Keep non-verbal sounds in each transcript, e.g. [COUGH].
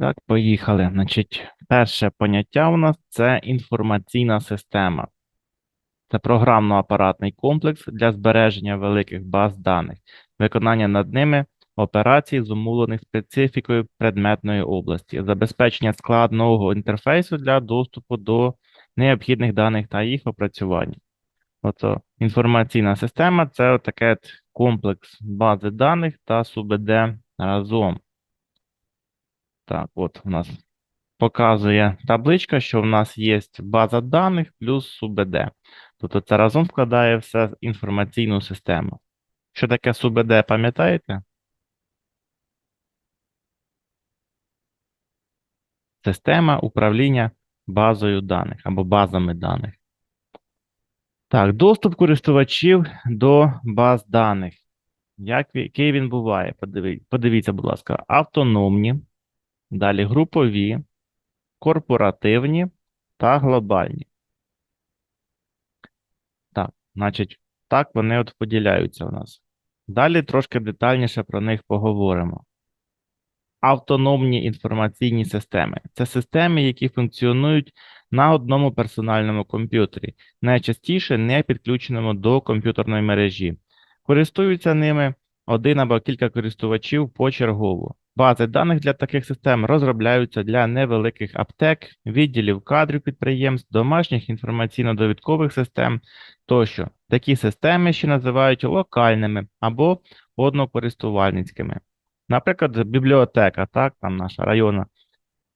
Так, поїхали. Значить, перше поняття у нас це інформаційна система. Це програмно-апаратний комплекс для збереження великих баз даних, виконання над ними операцій, зумовлених специфікою предметної області, забезпечення складного інтерфейсу для доступу до необхідних даних та їх опрацювання. Ото інформаційна система це таке комплекс бази даних та СУБД разом. Так, от у нас показує табличка, що в нас є база даних плюс СУБД. Тобто це разом вкладає все інформаційну систему. Що таке СУБД, пам'ятаєте? Система управління базою даних або базами даних. Так, доступ користувачів до баз даних. Як, який він буває? Подивіться, будь ласка, автономні, далі групові, корпоративні та глобальні. Так, значить, так вони от поділяються у нас. Далі трошки детальніше про них поговоримо. Автономні інформаційні системи це системи, які функціонують на одному персональному комп'ютері, найчастіше не підключеному до комп'ютерної мережі. Користуються ними один або кілька користувачів почергово. Бази даних для таких систем розробляються для невеликих аптек, відділів кадрів підприємств, домашніх інформаційно-довідкових систем тощо. Такі системи ще називають локальними або однокористувальницькими. Наприклад, бібліотека, так, там наша районна.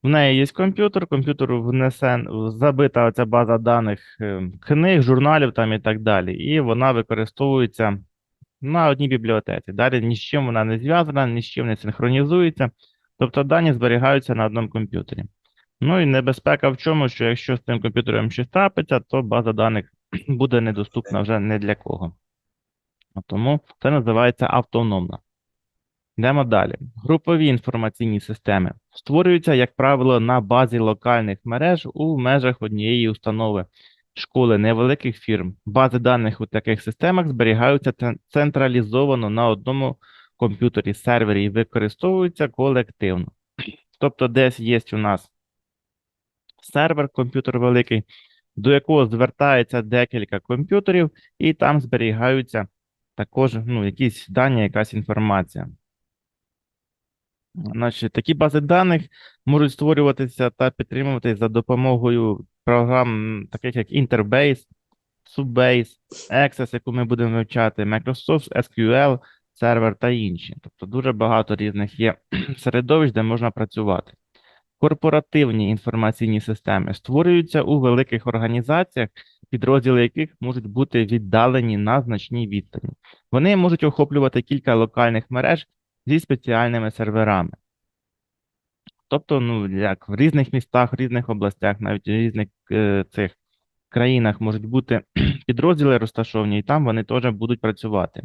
В неї є комп'ютер, комп'ютеру внесен, забита оця база даних е, книг, журналів там і так далі. І вона використовується на одній бібліотеці. Далі ні з чим вона не зв'язана, ні з чим не синхронізується. Тобто дані зберігаються на одному комп'ютері. Ну і небезпека в чому, що якщо з цим комп'ютером щось трапиться, то база даних [CLEARS THROAT] буде недоступна вже не для кого. Тому це називається автономна. Йдемо далі. Групові інформаційні системи створюються, як правило, на базі локальних мереж у межах однієї установи, школи невеликих фірм. Бази даних у таких системах зберігаються централізовано на одному комп'ютері, сервері і використовуються колективно. Тобто, десь є у нас сервер, комп'ютер великий, до якого звертається декілька комп'ютерів, і там зберігаються також ну, якісь дані, якась інформація. Значить, такі бази даних можуть створюватися та підтримуватися за допомогою програм, таких як Interbase, Subbase, Access, яку ми будемо вивчати, Microsoft SQL, сервер та інші. Тобто дуже багато різних є [CLEARS THROAT] середовищ, де можна працювати. Корпоративні інформаційні системи створюються у великих організаціях, підрозділи яких можуть бути віддалені на значній відстані. Вони можуть охоплювати кілька локальних мереж зі спеціальними серверами. Тобто, ну, як в різних містах, в різних областях, навіть в різних е, цих країнах можуть бути [CLEARS THROAT] підрозділи розташовані, і там вони теж будуть працювати.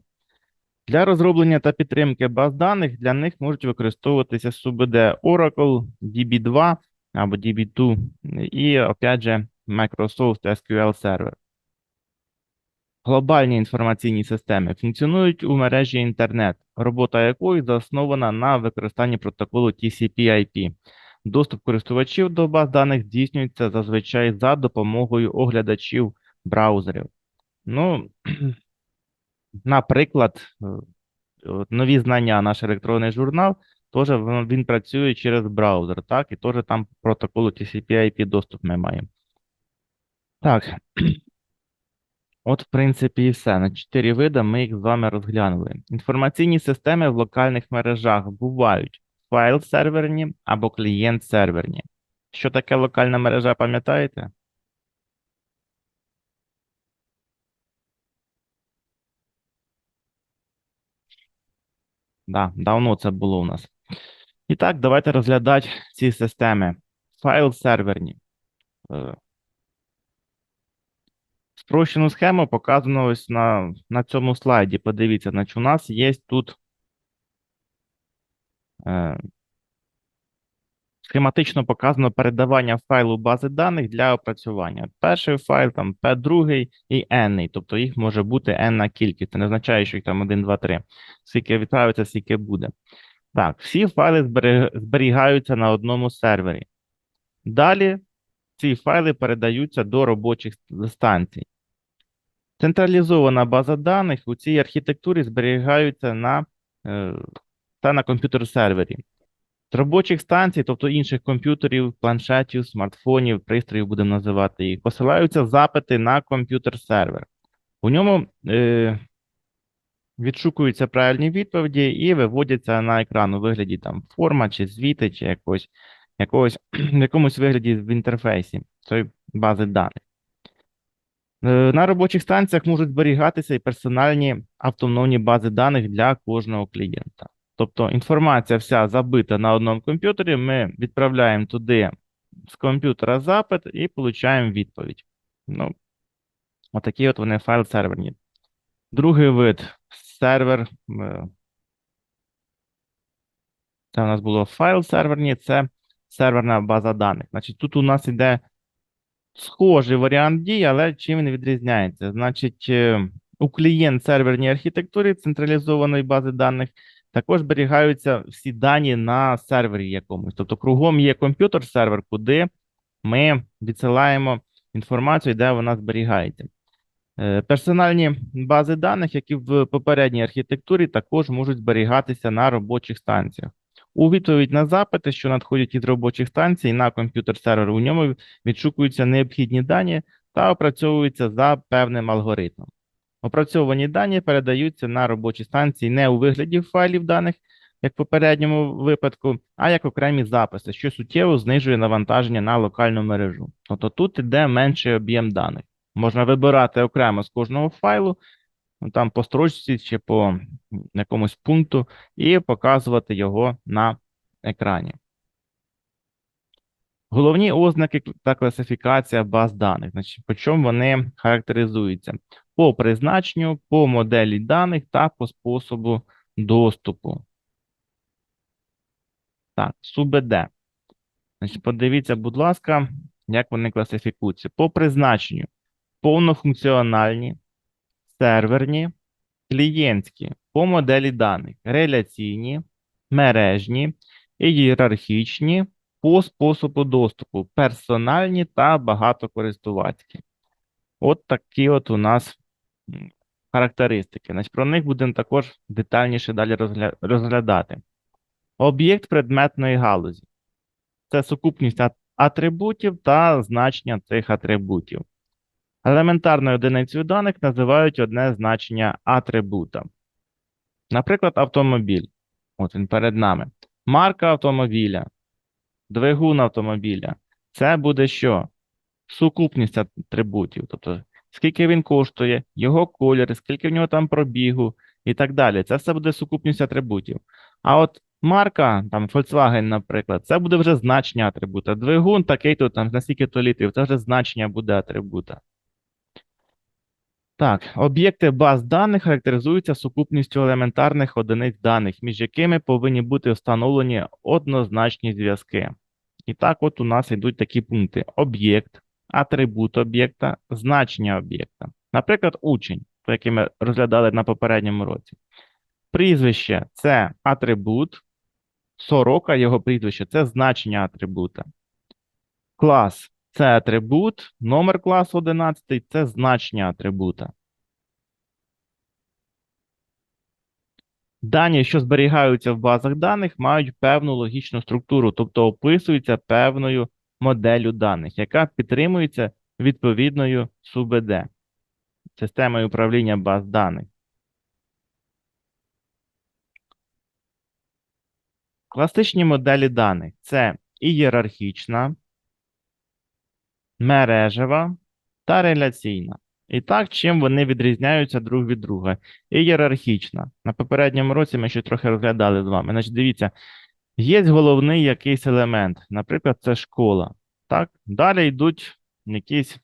Для розроблення та підтримки баз даних для них можуть використовуватися СУБД Oracle, DB2 або DB2 і, опять же, Microsoft SQL Server. Глобальні інформаційні системи функціонують у мережі інтернет, робота якої заснована на використанні протоколу TCP/IP. Доступ користувачів до баз даних здійснюється зазвичай за допомогою оглядачів браузерів. Ну, [CLEARS THROAT] наприклад, е, нові знання, наш електронний журнал, теж він він працює через браузер, так, і теж там протоколу TCP/IP доступ ми маємо. Так. [CLEARS THROAT] От, в принципі, і все. На чотири види ми їх з вами розглянули. Інформаційні системи в локальних мережах бувають файл-серверні або клієнт-серверні. Що таке локальна мережа, пам'ятаєте? Да, давно це було у нас. І так, давайте розглядати ці системи. Файл-серверні. Спрощену схему показано ось на, на цьому слайді. Подивіться, значить, у нас є тут е, схематично показано передавання файлу бази даних для опрацювання. Перший файл, там P2 і N, тобто їх може бути N на кількість. Це не означає, що їх там 1, 2, 3. Скільки відправиться, скільки буде. Так, всі файли зберігаються на одному сервері. Далі ці файли передаються до робочих станцій. Централізована база даних у цій архітектурі зберігаються на, е, та на комп'ютер-сервері. З робочих станцій, тобто інших комп'ютерів, планшетів, смартфонів, пристроїв, будемо називати їх, посилаються запити на комп'ютер-сервер. У ньому е, відшукуються правильні відповіді і виводяться на екран у вигляді там форма чи звіти, чи якось, якогось, [CLEARS THROAT] в якомусь вигляді в інтерфейсі цієї бази даних. Е, На робочих станціях можуть зберігатися і персональні автономні бази даних для кожного клієнта. Тобто інформація вся забита на одному комп'ютері, ми відправляємо туди з комп'ютера запит і получаємо відповідь. Ну, отакі от вони файл серверні. Другий вид сервер. е, Це у нас було файл серверні, це серверна база даних. Значить, тут у нас іде схожий варіант дій, але чим він відрізняється? Значить, е, у клієнт-серверній архітектурі централізованої бази даних також зберігаються всі дані на сервері якомусь. Тобто, кругом є комп'ютер-сервер, куди ми відсилаємо інформацію, де вона зберігається. Е, Персональні бази даних, які в попередній архітектурі, також можуть зберігатися на робочих станціях. У відповідь на запити, що надходять із робочих станцій на комп'ютер-сервер, у ньому відшукуються необхідні дані та опрацьовуються за певним алгоритмом. Опрацьовані дані передаються на робочі станції не у вигляді файлів даних, як в попередньому випадку, а як окремі записи, що суттєво знижує навантаження на локальну мережу. Тобто тут іде менший об'єм даних. Можна вибирати окремо з кожного файлу, там по строчці чи по якомусь пункту, і показувати його на екрані. Головні ознаки та класифікація баз даних. Значить, по чому вони характеризуються? По призначенню, по моделі даних та по способу доступу. Так, СУБД. Значить, подивіться, будь ласка, як вони класифікуються. По призначенню повнофункціональні, серверні, клієнтські, по моделі даних, реляційні, мережні, ієрархічні, по способу доступу, персональні та багатокористувацькі. От такі от у нас характеристики. Значить, про них будемо також детальніше далі розглядати. Об'єкт предметної галузі. Це сукупність атрибутів та значення цих атрибутів. Елементарною одиницею даних називають одне значення атрибута. Наприклад, автомобіль. От він перед нами. Марка автомобіля, двигун автомобіля. Це буде що? Сукупність атрибутів. Тобто, скільки він коштує, його колір, скільки в нього там пробігу і так далі. Це все буде сукупність атрибутів. А от марка, там Volkswagen, наприклад, це буде вже значення атрибута. Двигун такий-то там на стільки-то літрів, це вже значення буде атрибута. Так, об'єкти баз даних характеризуються сукупністю елементарних одиниць даних, між якими повинні бути встановлені однозначні зв'язки. І так, от у нас йдуть такі пункти: об'єкт, атрибут об'єкта, значення об'єкта. Наприклад, учень, який ми розглядали на попередньому році. Прізвище це атрибут, сорока його прізвище це значення атрибута. Клас це атрибут, номер класу 11 це значення атрибута. Дані, що зберігаються в базах даних, мають певну логічну структуру, тобто описуються певною моделлю даних, яка підтримується відповідною СУБД системою управління баз даних. Класичні моделі даних це ієрархічна, мережева та реляційна. І так, чим вони відрізняються друг від друга? І Ієрархічна. На попередньому році ми ще трохи розглядали з вами. Значить, дивіться, є головний якийсь елемент, наприклад, це школа. Так? Далі йдуть якісь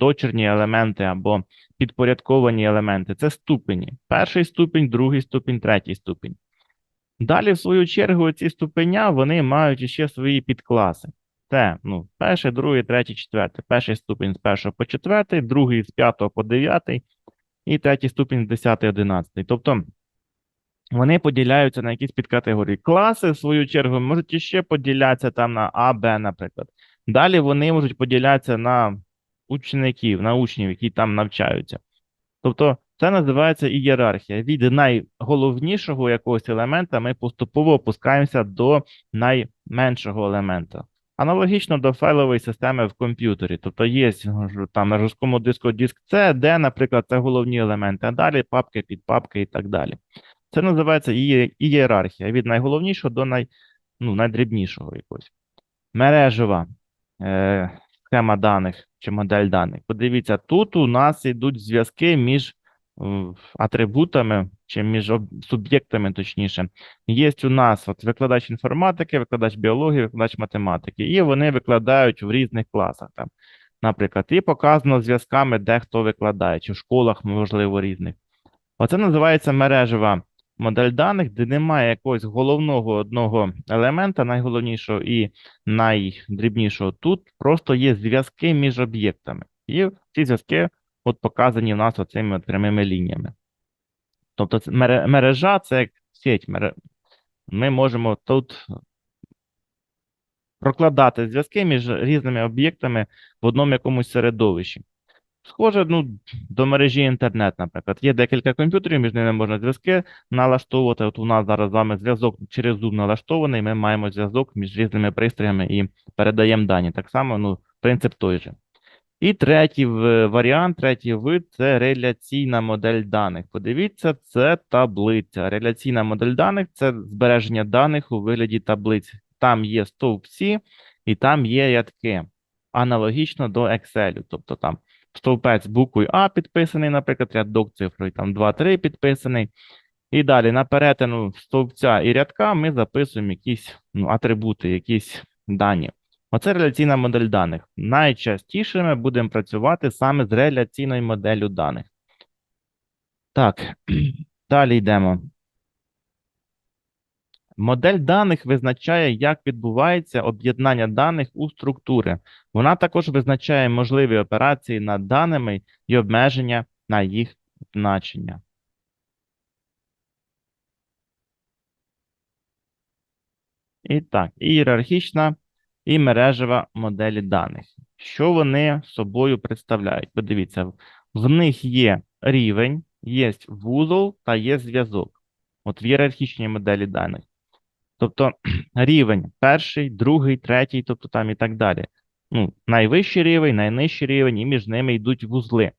дочерні елементи або підпорядковані елементи. Це ступені. Перший ступінь, другий ступінь, третій ступінь. Далі, в свою чергу, ці ступеня вони мають ще свої підкласи. Це ну, перший, другий, третій, четвертий. Перший ступінь з першого по четвертий, другий з п'ятого по дев'ятий і третій ступінь з десятий, одинадцятий. Тобто вони поділяються на якісь підкатегорії. Класи, в свою чергу, можуть іще поділятися там на А, Б, наприклад. Далі вони можуть поділятися на учеників, на учнів, які там навчаються. Тобто це називається ієрархія. Від найголовнішого якогось елемента ми поступово опускаємося до найменшого елемента. Аналогічно до файлової системи в комп'ютері. Тобто є там на жорсткому диску диск C, де, наприклад, це головні елементи, а далі папки, підпапки і так далі. Це називається ієрархія від найголовнішого до най, ну, найдрібнішого якогось. Мережева е, схема даних чи модель даних. Подивіться, тут у нас йдуть зв'язки між атрибутами чи між суб'єктами, точніше. Є у нас от викладач інформатики, викладач біології, викладач математики, і вони викладають в різних класах. Там, наприклад, і показано зв'язками, де хто викладає, чи в школах, можливо, різних. Оце називається мережева модель даних, де немає якогось головного одного елемента, найголовнішого і найдрібнішого. Тут просто є зв'язки між об'єктами. І ці зв'язки от показані в нас оцими от прямими лініями. Тобто це мережа це як сеть. Ми можемо тут прокладати зв'язки між різними об'єктами в одному якомусь середовищі. Схоже, ну, до мережі інтернет, наприклад. Є декілька комп'ютерів, між ними можна зв'язки налаштовувати. От у нас зараз з вами зв'язок через Zoom налаштований, ми маємо зв'язок між різними пристроями і передаємо дані. Так само, ну, принцип той же. І третій варіант, третій вид це реляційна модель даних. Подивіться, це таблиця. Реляційна модель даних це збереження даних у вигляді таблиць. Там є стовпці і там є рядки. Аналогічно до Excel. Тобто там стовпець буквою А підписаний, наприклад, рядок цифрою там 2-3 підписаний. І далі на перетину стовпця і рядка ми записуємо якісь ну, атрибути, якісь дані. Оце реляційна модель даних. Найчастіше ми будемо працювати саме з реляційною моделлю даних. Так, [CLEARS THROAT] далі йдемо. Модель даних визначає, як відбувається об'єднання даних у структури. Вона також визначає можливі операції над даними і обмеження на їх значення. І так, ієрархічна і мережева моделі даних. Що вони собою представляють? Подивіться, в них є рівень, є вузол та є зв'язок. От в ієрархічній моделі даних. Тобто [CLEARS THROAT] рівень перший, другий, третій, тобто там і так далі. Ну, найвищий рівень, найнижчий рівень, і між ними йдуть вузли.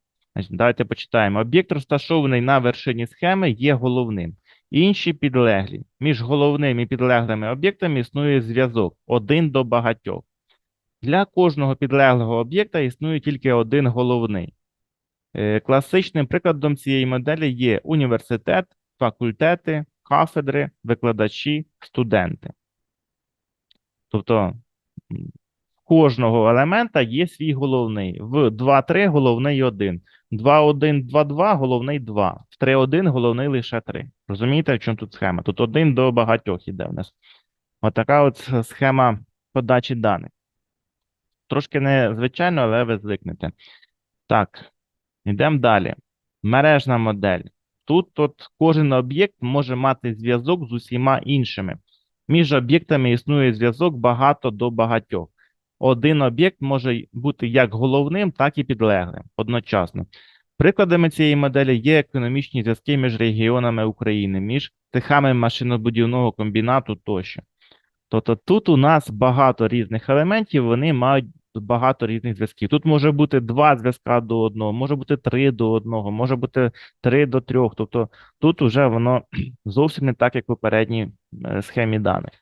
Давайте почитаємо. Об'єкт, розташований на вершині схеми, є головним. Інші підлеглі. Між головним і підлеглими об'єктами існує зв'язок один до багатьох. Для кожного підлеглого об'єкта існує тільки один головний. Е, Класичним прикладом цієї моделі є університет, факультети, кафедри, викладачі, студенти. Тобто кожного елемента є свій головний. В 2-3 головний 1. 2-1, 2-2 головний 2. В 3-1 головний лише 3. Розумієте, в чому тут схема? Тут один до багатьох іде в нас. Отака от схема подачі даних. Трошки незвичайно, але ви звикнете. Так, йдемо далі. Мережна модель. Тут от кожен об'єкт може мати зв'язок з усіма іншими. Між об'єктами існує зв'язок багато до багатьох. Один об'єкт може бути як головним, так і підлеглим одночасно. Прикладами цієї моделі є економічні зв'язки між регіонами України, між цехами машинобудівного комбінату тощо. Тобто тут у нас багато різних елементів, вони мають багато різних зв'язків. Тут може бути два зв'язка до одного, може бути три до одного, може бути три до трьох. Тобто тут уже воно [CLEARS THROAT] зовсім не так, як в попередній е, схемі даних.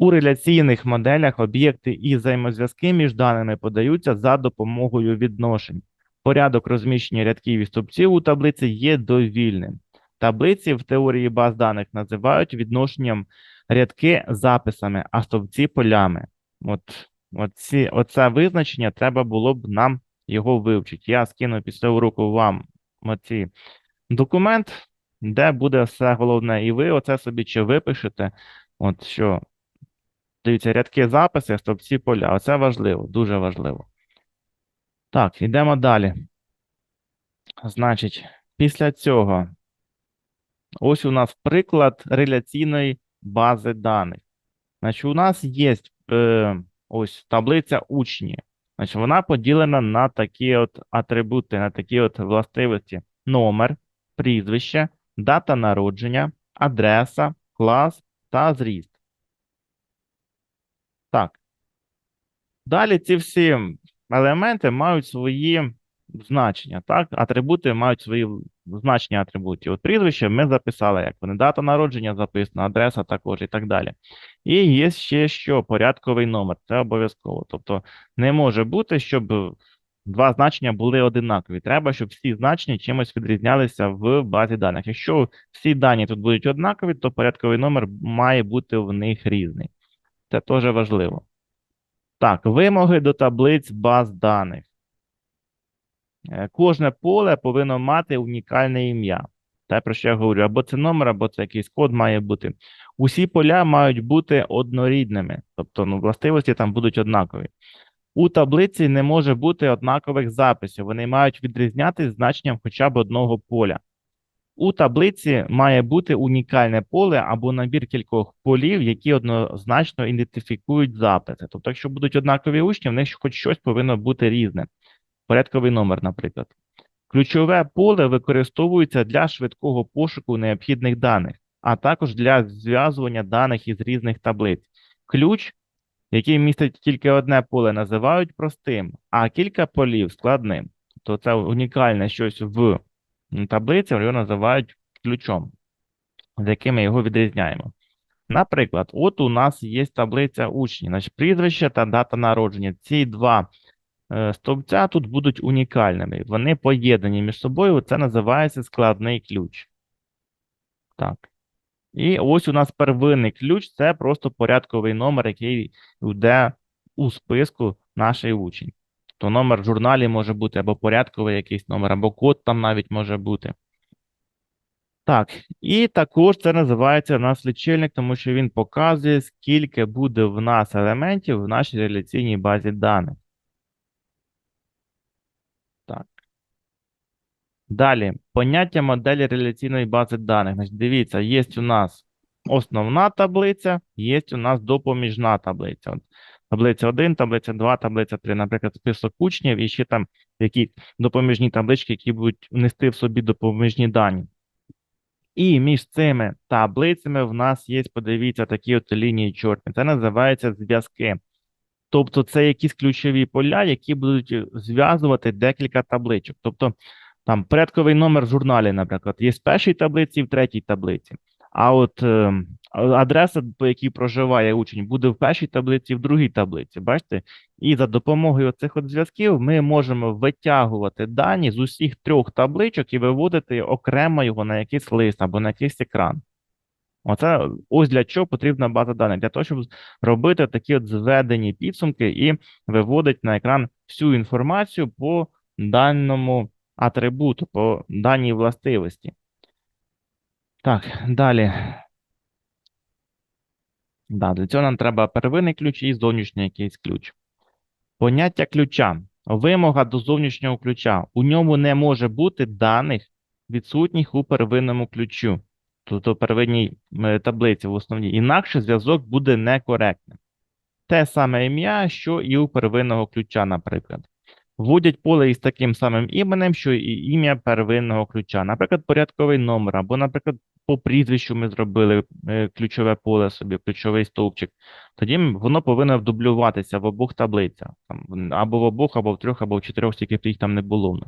У реляційних моделях об'єкти і взаємозв'язки між даними подаються за допомогою відношень. Порядок розміщення рядків і стовпців у таблиці є довільним. Таблиці в теорії баз даних називають відношенням рядки записами, а стовпці полями. От, оці, оце визначення треба було б нам його вивчити. Я скину після уроку вам оці документ, де буде все головне, і ви оце собі чи випишете, от що дивіться, рядки записи, стовпці поля. Оце важливо, дуже важливо. Так, йдемо далі. Значить, після цього Ось у нас приклад реляційної бази даних. Значить, у нас є е, ось таблиця учні. Значить, вона поділена на такі от атрибути, на такі от властивості: номер, прізвище, дата народження, адреса, клас та зріст. Так. Далі ці всі елементи мають свої значення. Так, атрибути мають свої значення атрибутів. От прізвище ми записали, як вони дата народження записана, адреса також і так далі. І є ще що порядковий номер. Це обов'язково. Тобто не може бути, щоб два значення були одинакові. Треба, щоб всі значення чимось відрізнялися в базі даних. Якщо всі дані тут будуть однакові, то порядковий номер має бути в них різний. Це теж важливо. Так, вимоги до таблиць баз даних. Е, Кожне поле повинно мати унікальне ім'я. Те, про що я говорю, або це номер, або це якийсь код має бути. Усі поля мають бути однорідними, тобто ну, властивості там будуть однакові. У таблиці не може бути однакових записів, вони мають відрізнятися значенням хоча б одного поля. У таблиці має бути унікальне поле або набір кількох полів, які однозначно ідентифікують записи. Тобто, якщо будуть однакові учні, в них хоч щось повинно бути різне. Порядковий номер, наприклад. Ключове поле використовується для швидкого пошуку необхідних даних, а також для зв'язування даних із різних таблиць. Ключ, який містить тільки одне поле, називають простим, а кілька полів складним. Тобто це унікальне щось в таблиці, його називають ключом, з яким ми його відрізняємо. Наприклад, от у нас є таблиця учні, значить прізвище та дата народження. Ці два е, стовпця тут будуть унікальними. Вони поєднані між собою. Це називається складний ключ. Так. І ось у нас первинний ключ це просто порядковий номер, який йде у списку нашої учень. То номер в журналі може бути або порядковий якийсь номер, або код там навіть може бути. Так, і також це називається у нас лічильник, тому що він показує, скільки буде в нас елементів в нашій реляційній базі даних. Так. Далі, поняття моделі реляційної бази даних. Значить, дивіться, є у нас основна таблиця, є у нас допоміжна таблиця. От, таблиця 1, таблиця 2, таблиця 3, наприклад, список учнів, і ще там які допоміжні таблички, які будуть нести в собі допоміжні дані. І між цими таблицями в нас є, подивіться, такі от лінії чорні. Це називається зв'язки. Тобто це якісь ключові поля, які будуть зв'язувати декілька табличок. Тобто там порядковий номер в журналі, наприклад, є в першій таблиці і в третій таблиці. А от е, адреса, по якій проживає учень, буде в першій таблиці в другій таблиці. Бачите? І за допомогою цих от зв'язків ми можемо витягувати дані з усіх трьох табличок і виводити окремо його на якийсь лист або на якийсь екран. Оце ось для чого потрібна база даних, для того, щоб робити такі от зведені підсумки і виводити на екран всю інформацію по даному атрибуту, по даній властивості. Так, далі. Да, Для цього нам треба первинний ключ і зовнішній якийсь ключ. Поняття ключа. Вимога до зовнішнього ключа. У ньому не може бути даних, відсутніх у первинному ключу, тобто первинній таблиці в основній. Інакше зв'язок буде некоректним. Те саме ім'я, що і у первинного ключа, наприклад. Вводять поле із таким самим іменем, що і ім'я первинного ключа. Наприклад, порядковий номер, або, наприклад, по прізвищу ми зробили е, ключове поле собі, ключовий стовпчик. Тоді воно повинно дублюватися в обох таблицях. Там, або в обох, або в трьох, або в чотирьох, тільки їх там не було.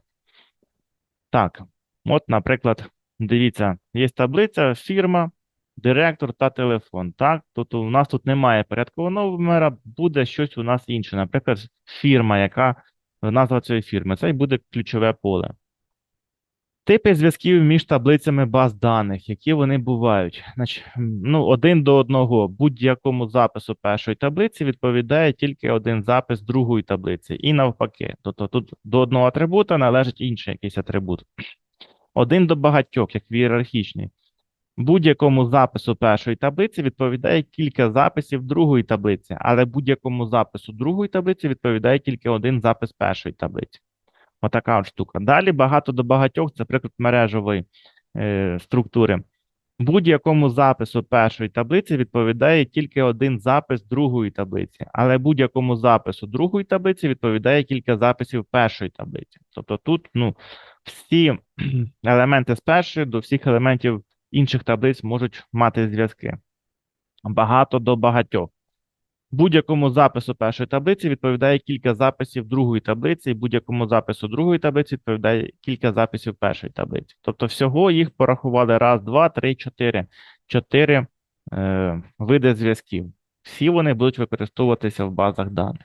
Так, от, наприклад, дивіться, є таблиця, фірма, директор та телефон. Так, тобто у нас тут немає порядкового номера, буде щось у нас інше. Наприклад, фірма, яка назва цієї фірми. Це і буде ключове поле. Типи зв'язків між таблицями баз даних, які вони бувають. Значить, ну, Один до одного. Будь-якому запису першої таблиці відповідає тільки один запис другої таблиці. І навпаки. Тобто тут до одного атрибута належить інший якийсь атрибут. Один до багатьох, як в ієрархічний. Будь-якому запису першої таблиці відповідає кілька записів другої таблиці, але будь-якому запису другої таблиці відповідає тільки один запис першої таблиці. Отака от штука. Далі багато до багатьох це приклад мережової е, структури. Будь-якому запису першої таблиці відповідає тільки один запис другої таблиці, але будь-якому запису другої таблиці відповідає кілька записів першої таблиці. Тобто тут ну, всі [CLEARS THROAT] елементи з першої до всіх елементів інших таблиць можуть мати зв'язки. Багато до багатьох. Будь-якому запису першої таблиці відповідає кілька записів другої таблиці, і будь-якому запису другої таблиці відповідає кілька записів першої таблиці. Тобто всього їх порахували раз, два, три, чотири. Чотири е, види зв'язків. Всі вони будуть використовуватися в базах даних.